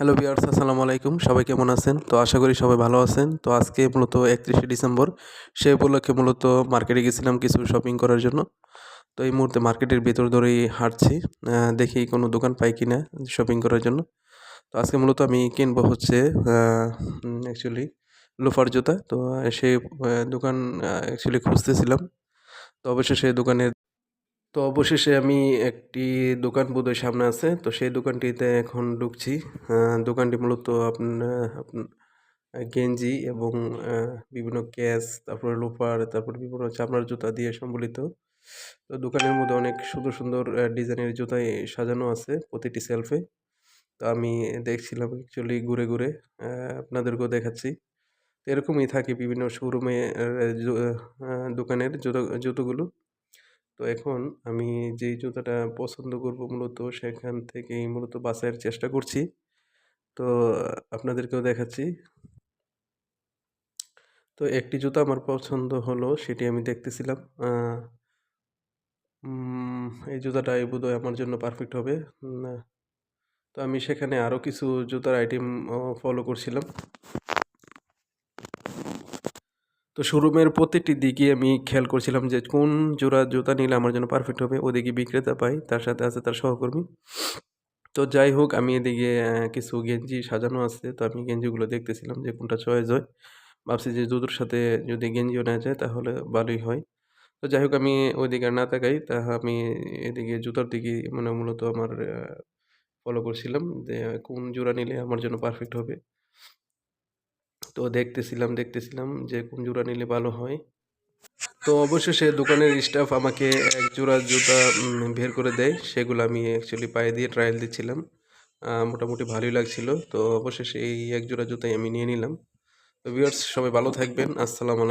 Hello বিয়ার্স আসসালামু আলাইকুম। সবাই কেমন আছেন? তো আশা করি সবাই ভালো আছেন। তো আজকে মূলত একত্রিশে ডিসেম্বর, সে উপলক্ষে মূলত মার্কেটে গেছিলাম কিছু শপিং করার জন্য। তো এই মুহূর্তে মার্কেটের ভিতর ধরেই হাঁটছি। দেখি কোনো দোকান পাই কি না শপিং করার জন্য। তো আজকে মূলত আমি কিনবো হচ্ছে অ্যাকচুয়ালি লোফার জুতা। তো সেই দোকান অ্যাকচুয়ালি খুঁজতেছিলাম। তো অবশ্যই সেই দোকানের তো অবশেষে আমি একটি দোকান বোধহয় সামনে আছে, তো সেই দোকানটিতে এখন ঢুকছি। দোকানটি মূলত গেঞ্জি এবং বিভিন্ন ক্যাশ তারপরে লোফার, তারপর বিভিন্ন চামড়ার জুতা দিয়ে সম্বলিত। তো দোকানের মধ্যে অনেক সুন্দর সুন্দর ডিজাইনের জুতাই সাজানো আছে প্রতিটি সেলফে। তো আমি দেখছিলাম অ্যাকচুয়ালি ঘুরে ঘুরে আপনাদেরকেও দেখাচ্ছি। তো এরকমই থাকে বিভিন্ন শোরুমে দোকানের জুতো, জুতোগুলো। তো এখন আমি যেই জুতাটা পছন্দ করব মূলত সেখান থেকেই মূলত বাছাইয়ের চেষ্টা করছি। তো আপনাদেরকেও দেখাচ্ছি। তো একটি জুতা আমার পছন্দ হলো সেটি আমি দেখতেছিলাম। আহ, উম, এই বোধহয় আমার জন্য পারফেক্ট হবে। তো আমি সেখানে আরও কিছু জুতার আইটেম ফলো করছিলাম। তো শোরুমের প্রত্যেকটি দিকে আমি খেয়াল করছিলাম যে কোন জোড়া জুতা নিলে আমার জন্য পারফেক্ট হবে, ওদিকে বিক্রেতা পাই তার সাথে আছে তার সহকর্মী। তো যাই হোক, আমি এদিকে কিছু গেঞ্জি সাজানো আছে, তো আমি গেঞ্জিগুলো দেখতেছিলাম যে কোনটা চয়েস হয়। ভাবছি যে জুতোর সাথে যদি গেঞ্জিও নেওয়া যায় তাহলে ভালোই হয়। তো যাই হোক, আমি ওইদিকে না তাকাই, তা আমি এদিকে জুতার দিকে মানে মূলত আমার ফলো করছিলাম যে কোন জোড়া নিলে আমার জন্য পারফেক্ট হবে। তো দেখতেছিলাম দেখতেছিলাম যে কোন জোড়া নিলে ভালো হয়। তো অবশেষে দোকানের স্টাফ আমাকে এক জোড়া জুতা বের করে দেয়। সেগুলো আমি অ্যাকচুয়ালি পায়ে দিয়ে ট্রায়াল দিচ্ছিলাম। মোটামুটি ভালোই লাগছিল। তো অবশেষে এই এক জোড়া জুতাই আমি নিয়ে নিলাম। তো ভিউয়ার্স সবাই ভালো থাকবেন। আসসালামু আলাইকুম।